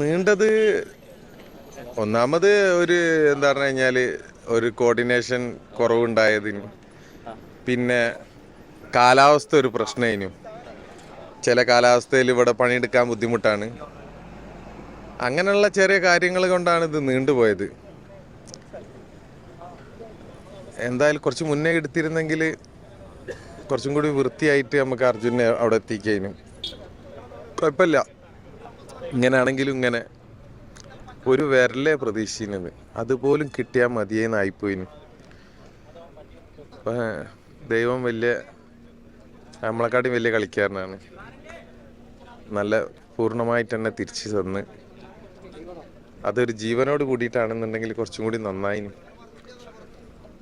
നീണ്ടത് ഒന്നാമത് ഒരു എന്താ പറഞ്ഞു കഴിഞ്ഞാൽ ഒരു കോർഡിനേഷൻ കുറവുണ്ടായതിനും പിന്നെ കാലാവസ്ഥ ഒരു പ്രശ്നമായിരുന്നു ചില കാലാവസ്ഥയിൽ ഇവിടെ പണിയെടുക്കാൻ ബുദ്ധിമുട്ടാണ്. അങ്ങനെയുള്ള ചെറിയ കാര്യങ്ങൾ കൊണ്ടാണ് ഇത് നീണ്ടുപോയത് എന്തായാലും കുറച്ച് മുന്നേ എടുത്തിരുന്നെങ്കിൽ കുറച്ചും കൂടി വൃത്തിയായിട്ട് നമുക്ക് അർജുനെ അവിടെ എത്തിക്കാനും. കുഴപ്പമില്ല. ഇങ്ങനെയാണെങ്കിലും ഇങ്ങനെ. ഒരു വിരലേ പ്രതീക്ഷിക്കുന്നത് അതുപോലും കിട്ടിയാൽ മതിയെന്നായിപ്പോയിന് അപ്പം ദൈവം വലിയ നമ്മളെക്കാട്ടും വലിയ കളിക്കാരനാണ്. നല്ല പൂർണമായിട്ട് തന്നെ തിരിച്ചു തന്ന്. അതൊരു ജീവനോട് കൂടിയിട്ടാണെന്നുണ്ടെങ്കിൽ കുറച്ചും കൂടി നന്നായിന്.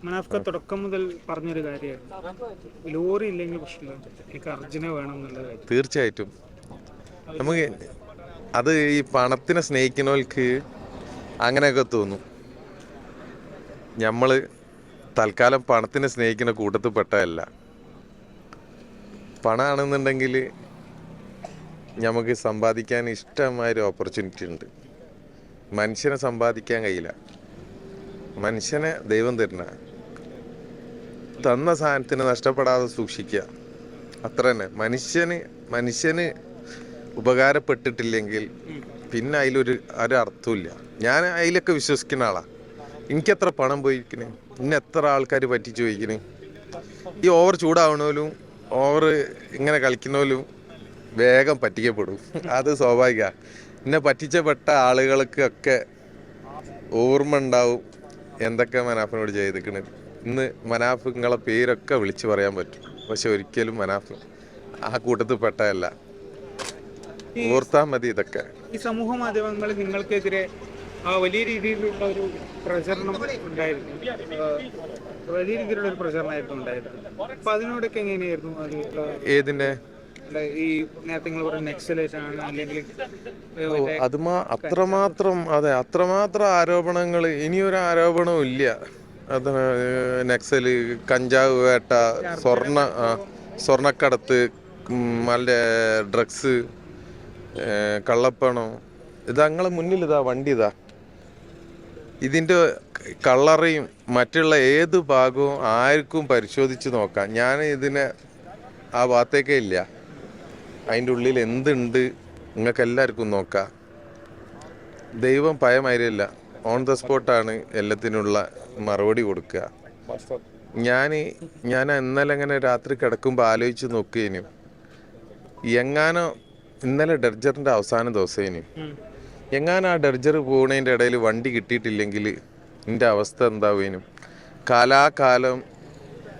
മനാഫ്ക തുടക്കം മുതൽ പറഞ്ഞൊരു കാര്യമായിരുന്നു. ലോറി ഇല്ലെങ്കിൽ പ്രശ്നമില്ല. എനിക്ക് അർജുന വേണം എന്നുള്ള കാര്യം. തീർച്ചയായിട്ടും. നമുക്ക് അത് ഈ പണത്തിനെ സ്നേഹിക്കുന്നവർക്ക് അങ്ങനെയൊക്കെ തോന്നും. നമ്മൾ തൽക്കാലം പണത്തിനെ സ്നേഹിക്കുന്ന കൂട്ടത്തിൽ പെട്ടതല്ല. പണമാണെന്നുണ്ടെങ്കിൽ നമുക്ക് സമ്പാദിക്കാൻ ഇഷ്ടമായൊരു ഓപ്പർച്യൂണിറ്റി ഉണ്ട്. മനുഷ്യനെ സമ്പാദിക്കാൻ കഴിയില്ല. മനുഷ്യനെ ദൈവം തരുന്ന തന്ന സാധനത്തിന് നഷ്ടപ്പെടാതെ സൂക്ഷിക്കുക. അത്ര തന്നെ മനുഷ്യന് മനുഷ്യന് ഉപകാരപ്പെട്ടിട്ടില്ലെങ്കിൽ പിന്നെ അതിലൊരു ഒരു അർത്ഥമില്ല ഞാൻ അതിലൊക്കെ വിശ്വസിക്കുന്ന ആളാണ് എനിക്കെത്ര പണം പോയിരിക്കണേ? ഇന്നെ എത്ര ആൾക്കാർ പറ്റിച്ചു ചോദിക്കണേ ഈ ഓവർ ചൂടാവണോലും ഓവർ ഇങ്ങനെ കളിക്കുന്നവലും വേഗം പറ്റിക്കപ്പെടും. അത് സ്വാഭാവിക. എന്നെ പറ്റിച്ചപ്പെട്ട ആളുകൾക്കൊക്കെ ഓർമ്മ ഉണ്ടാവും എന്തൊക്കെ മനാഫിനോട് ചെയ്തിക്കണ്. ഇന്ന് മനാഫ് നിങ്ങളെ പേരൊക്കെ വിളിച്ചു പറയാൻ പറ്റും. പക്ഷെ ഒരിക്കലും മനാഫ് ആ കൂട്ടത്തിൽ പെട്ടതല്ല ഓർത്താ മതി ഇതൊക്കെ. ഈ സമൂഹ മാധ്യമങ്ങൾ നിങ്ങൾക്കെതിരെ വലിയ രീതിയിലുള്ള ഒരു പ്രചരണം ഉണ്ടായിരുന്നു. വലിയ രീതിയിലുള്ള ഒരു പ്രചരണമായിരുന്നു ഉണ്ടായിരുന്നു അപ്പൊ അതിനോടൊക്കെ എങ്ങനെയായിരുന്നു അത് ഏതിന്റെ ഈ നേരത്തെ നിങ്ങൾ പറഞ്ഞ നെക്സലേറ്റ് ആണ് അല്ലെങ്കിൽ ഏ, ഓ അത് മാ അത്രമാത്രം അതെ അത്രമാത്രം ആരോപണങ്ങൾ ഇനിയൊരു ആരോപണവും ഇല്ല. അത് നക്സൽ കഞ്ചാവ് വേട്ട സ്വർണ സ്വർണക്കടത്ത് സ്വർണക്കടത്ത് ഉം, ഡ്രഗ്സ് കള്ളപ്പണം. ഇത് മുന്നിൽ ഇതാ വണ്ടി ഇതാ. ഇതിന്റെ കളറയും മറ്റുള്ള ഏത് ഭാഗവും ആർക്കും പരിശോധിച്ച് നോക്കാം. ഞാൻ ഇതിനെ ആ ഭാഗത്തേക്കേ ഇല്ല. അതിന്റെ ഉള്ളിൽ എന്തുണ്ട് നിങ്ങൾക്ക് എല്ലാവർക്കും നോക്കാം. ദൈവം ഭയമായിരില്ല ഓൺ ദ സ്പോട്ടാണ് എല്ലാത്തിനുള്ള മറുപടി കൊടുക്കുക. ഞാൻ ഞാൻ ഇന്നലെ അങ്ങനെ രാത്രി കിടക്കുമ്പോൾ ആലോചിച്ച് നോക്കുകയും എങ്ങാനോ ഇന്നലെ ഡർജറിന്റെ അവസാന ദിവസേനു. എങ്ങാനും ആ ഡെർജർ പോകുന്നതിന്റെ ഇടയിൽ വണ്ടി കിട്ടിയിട്ടില്ലെങ്കിൽ എന്റെ അവസ്ഥ എന്താവേനും? കാലാകാലം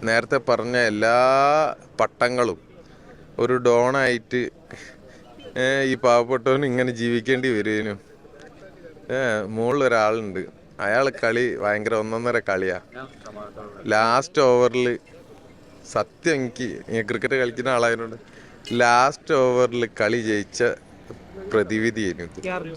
നേരത്തെ പറഞ്ഞ എല്ലാ പട്ടങ്ങളും ഒരു ഡോണായിട്ട് ഈ പാവപ്പെട്ടവന് ഇങ്ങനെ ജീവിക്കേണ്ടി വരുവേനും മുകളിൽ ഒരാളുണ്ട് അയാൾ കളി ഭയങ്കര ഒന്നൊന്നര കളിയാ. ലാസ്റ്റ് ഓവറിൽ സത്യം എനിക്ക് ക്രിക്കറ്റ് കളിക്കുന്ന ആളായതുകൊണ്ട് ലാസ്റ്റ് ഓവറിൽ കളി ജയിച്ച പ്രതിവിധി അർജുന